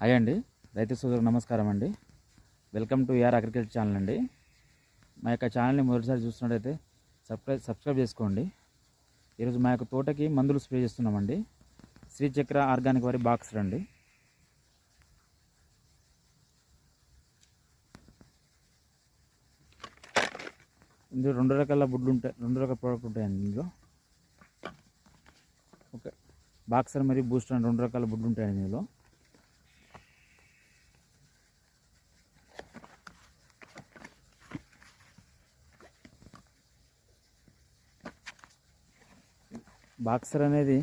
Hi అండి. రైతు సోదరు నమస్కారం అండి. Welcome to AR agriculture channel అండి. మా యొక్క ఛానల్ని మొదటిసారి చూస్తున్నట్టయితే సబ్స్క్రైబ్ సబ్స్క్రైబ్ చేసుకోండి. ఈరోజు మా యొక్క తోటకి మందులు స్ప్రే చేస్తున్నామండి. శ్రీచక్ర ఆర్గానిక్ వారి బాక్స్ రండి. ఇందులో రెండు రకాల బుడ్లు ఉంటాయి రెండు రకాల ప్రోడక్ట్ ఉంటాయండి ఇందులో. ఓకే. బాక్సర్ మరియు బూస్టర్ రెండు రకాల బుడ్లు ఉంటాయండి ఇందులో. బాక్సర్ అనేది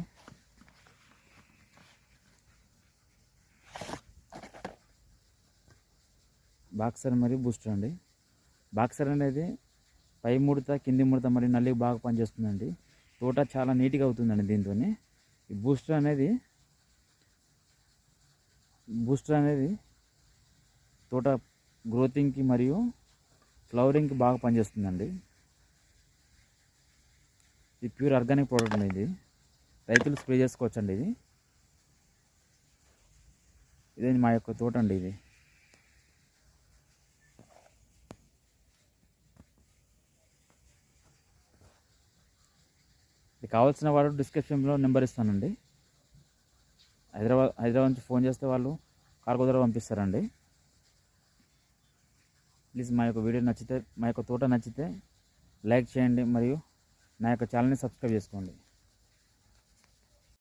బాక్సర్ మరియు బూస్టర్ అండి. బాక్సర్ అనేది పై ముడత కింది ముడత మరియు నల్లికి బాగా పనిచేస్తుందండి. తోట చాలా నీట్గా అవుతుందండి దీంతో ఈ బూస్టర్ అనేది బూస్టర్ అనేది తోట గ్రోతింగ్కి మరియు ఫ్లవరింగ్కి బాగా పనిచేస్తుందండి. ఇది ప్యూర్ ఆర్గానిక్ ప్రోడక్ట్ అండి ఇది. రైతులు స్ప్రే చేసుకోవచ్చండి ఇది. ఇదే మా యొక్క తోట అండి ఇది. ఇది కావాల్సిన వాళ్ళు డిస్క్రిప్షన్లో నెంబర్ ఇస్తానండి. హైదరాబాద్ హైదరాబాద్ నుంచి ఫోన్ చేస్తే వాళ్ళు కార్గో ద్వారా పంపిస్తారండి. ప్లీజ్ మా యొక్క వీడియో నచ్చితే మా యొక్క తోట నచ్చితే లైక్ చేయండి మరియు నా యొక్క ఛానల్ని సబ్స్క్రైబ్ చేసుకోండి.